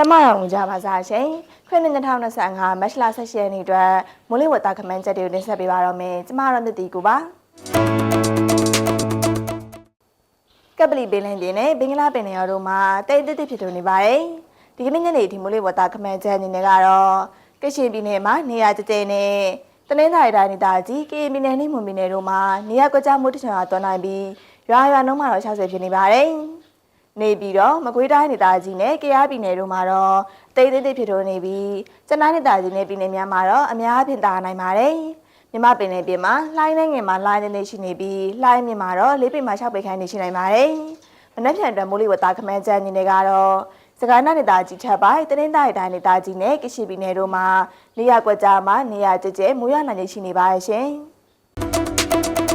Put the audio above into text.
ကျမတော်ဝင်ကြပါစားရှင်ခရစ်နှစ်2025မတ်လ18ရက်နေ့အတွက်မိုးလေဝသခမန်းချက်တွေကိုတင်ဆက်ပေးပါတော့မယ်ကျမတော်မြတ်တီကိုပါကပလီပင်လင်းပြင်နဲ့ဘင်္ဂလားပင်လယ်ရောတို့မှာတိတ်တိတ်ဖြစ်ထွန်းနေပါတယ်ဒီကနေ့ညနေဒီမိုးလေဝသခမန်းချက်အနေနဲ့ကတော့ကချင်ပြည်နယ်မှာနေရာကျကျနဲ့တနင်္သာရီတိုင်းဒေသကြီးကရင်ပြည်နယ်နဲ့မွန်ပြည်နယ်တို့မှာနေရာကွက်ကြားမှုတချင်အားသွန်းနိုင်ပြီးရွာရွာနှုန်းမှာတော့60ဖြစ်နေပါတယ် နေပြီးတော့မကွေးတိုင်းဒေသကြီးနဲ့ကယားပြည်နယ်တို့မှာတော့အသေးသေးသေးဖြစ်ထွန်းနေပြီးကျန်းတိုင်းဒေသကြီးနဲ့ပြည်နယ်များမှာတော့အများအပြားတာနိုင်ပါတယ်။မြမပင်နယ်ပြည်မှာလှိုင်းနဲ့ငယ်မှာလှိုင်းနေနေရှိနေပြီးလှိုင်းမြင်မှာတော့လေးပင်မှာ၆ပေခန့်နေရှိနိုင်ပါတယ်။မနက်ဖြန်အတွက်မိုးလေဝသခမန်းချမ်းနေတွေကတော့စကိုင်းတိုင်းဒေသကြီးချက်ပိုင်းတနင်္သာရီတိုင်းဒေသကြီးနဲ့ကရှိပြည်နယ်တို့မှာနေရာကွက်ကြားမှာနေရာကျကျမိုးရနိုင်နေရှိနေပါရဲ့ရှင်။